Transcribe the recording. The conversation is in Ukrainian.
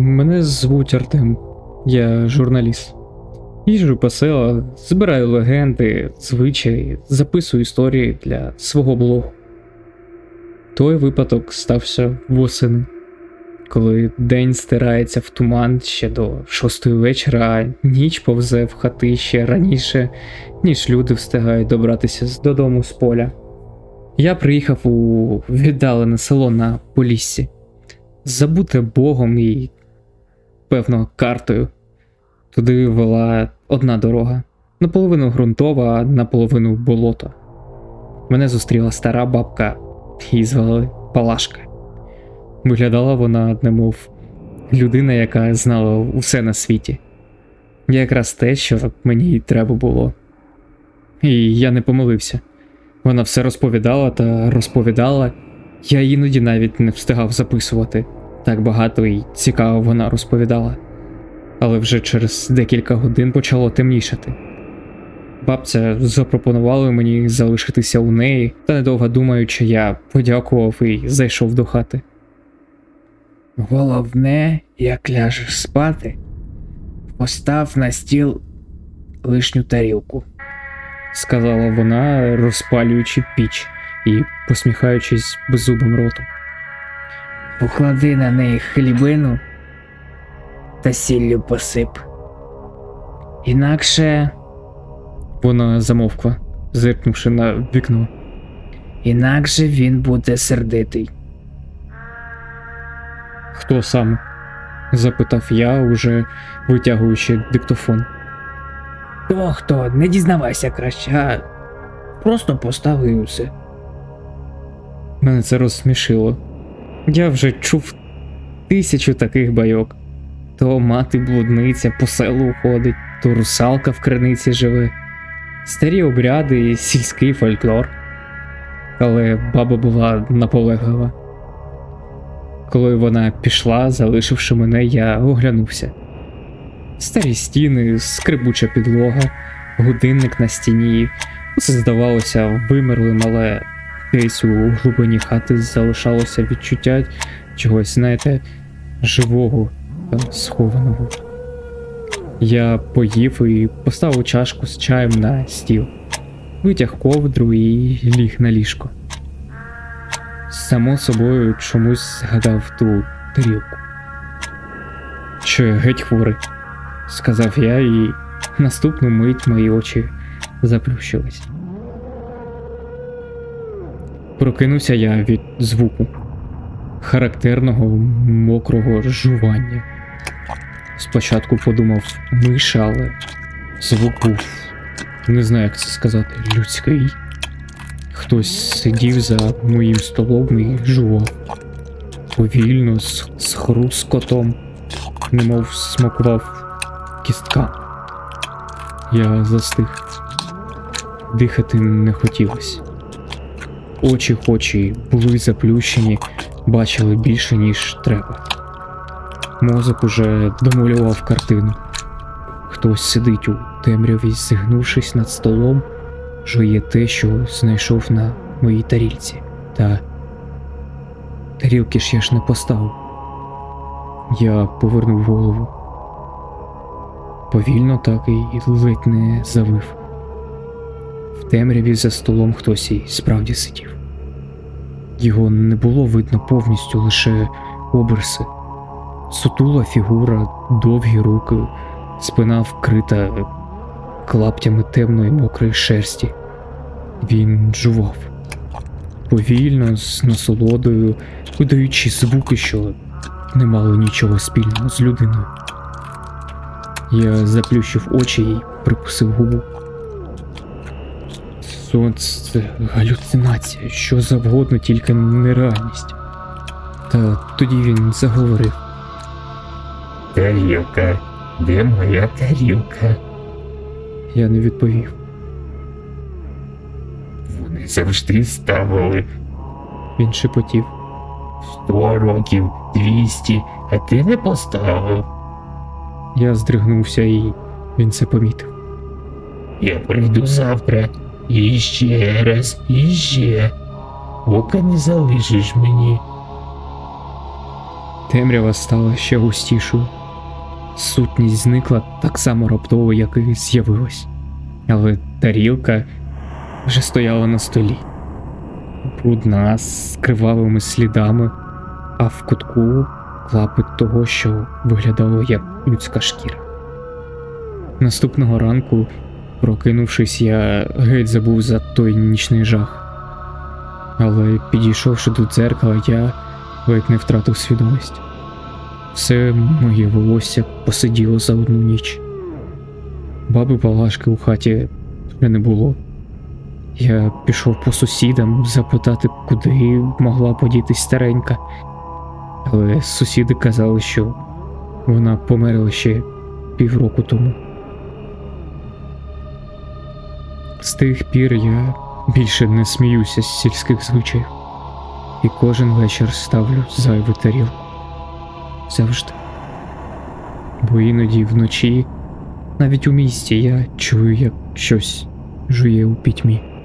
Мене звуть Артем, я журналіст. Їжджу по селах, збираю легенди, звичаї, записую історії для свого блогу. Той випадок стався восени, коли день стирається в туман ще до шостої вечора, а ніч повзе в хати ще раніше, ніж люди встигають добратися додому з поля. Я приїхав у віддалене село на Поліссі, забуте Богом і, певно, картою. Туди вела одна дорога, наполовину ґрунтова, а наполовину болото. Мене зустріла стара бабка, її звали Палашка. Виглядала вона, немов людина, яка знала усе на світі. Якраз те, що мені треба було. І я не помилився. Вона все розповідала та розповідала. Я іноді навіть не встигав записувати. Так багато і цікаво вона розповідала. Але вже через декілька годин почало темнішати. Бабця запропонувала мені залишитися у неї, та недовго думаючи, я подякував і зайшов до хати. Головне, як ляжеш спати, постав на стіл лишню тарілку. сказала вона, розпалюючи піч і посміхаючись беззубим ротом. Поклади на неї хлібину та сіллю посип. Інакше, Вона замовкла, зиркнувши на вікно. інакше він буде сердитий. Хто саме? запитав я, уже витягуючи диктофон. То хто, не дізнавайся краще, а просто постав і усе. Мене це розсмішило. Я вже чув тисячу таких байок. То мати блудниця по селу ходить, то русалка в криниці живе, старі обряди і сільський фольклор. Але баба була наполеглива. Коли вона пішла, залишивши мене, я оглянувся. Старі стіни, скрипуча підлога, годинник на стіні. Усе здавалося вимерлим, але Десь у глибині хати залишалося відчуття чогось, знаєте, живого та схованого. Я поїв і поставив чашку з чаєм на стіл, витяг ковдру і ліг на ліжко. Само собою чомусь згадав ту тарілку. Що я геть хворий, сказав я, і наступну мить мої очі заплющились. Прокинувся я від звуку характерного мокрого жування. Спочатку подумав миша, але звук був не знаю, як це сказати, людський. Хтось сидів за моїм столом і жував. Повільно, з, з хрускотом, немов смакував кістка. Я застиг. Дихати не хотілося. Очі хоч і були заплющені, бачили більше, ніж треба. Мозок уже домалював картину. Хтось сидить у темряві, зігнувшись над столом, жує те, що знайшов на моїй тарілці. Та тарілки ж я ж не поставив. Я повернув голову. Повільно так і ледь не завив. В темряві за столом хтось і справді сидів. Його не було видно повністю лише обриси. Сутула фігура, довгі руки, спина вкрита клаптями темної мокрої шерсті. Він жував повільно, з насолодою, видаючи звуки, що не мали нічого спільного з людиною. Я заплющив очі і прикусив губу. Сон це галюцинація, що завгодно, тільки нереальність. Та тоді він заговорив. Тарілка, де моя тарілка? Я не відповів. Вони завжди ставили Він шепотів. сто років, двісті, а ти не поставив. Я здригнувся і він це помітив. Я прийду завтра і ще раз, і ще. Поки не залишиш мені. Темрява стала ще густішою. Сутність зникла так само раптово, як і з'явилась. Але тарілка вже стояла на столі. Брудна, з кривавими слідами, а в кутку клапоть того, що виглядало як людська шкіра. Наступного ранку, прокинувшись, я геть забув за той нічний жах. Але підійшовши до дзеркала, я ледь не втратив свідомість. Все моє волосся посиділо за одну ніч. Баби Палашки у хаті вже не було. Я пішов по сусідам запитати, куди могла подітись старенька. Але сусіди казали, що вона померла ще півроку тому. Тих пір я більше не сміюся з сільських звичаїв. І кожен вечір ставлю зайву тарілку. Завжди. Бо іноді вночі, навіть у місті, я чую, як щось жує у пітьмі.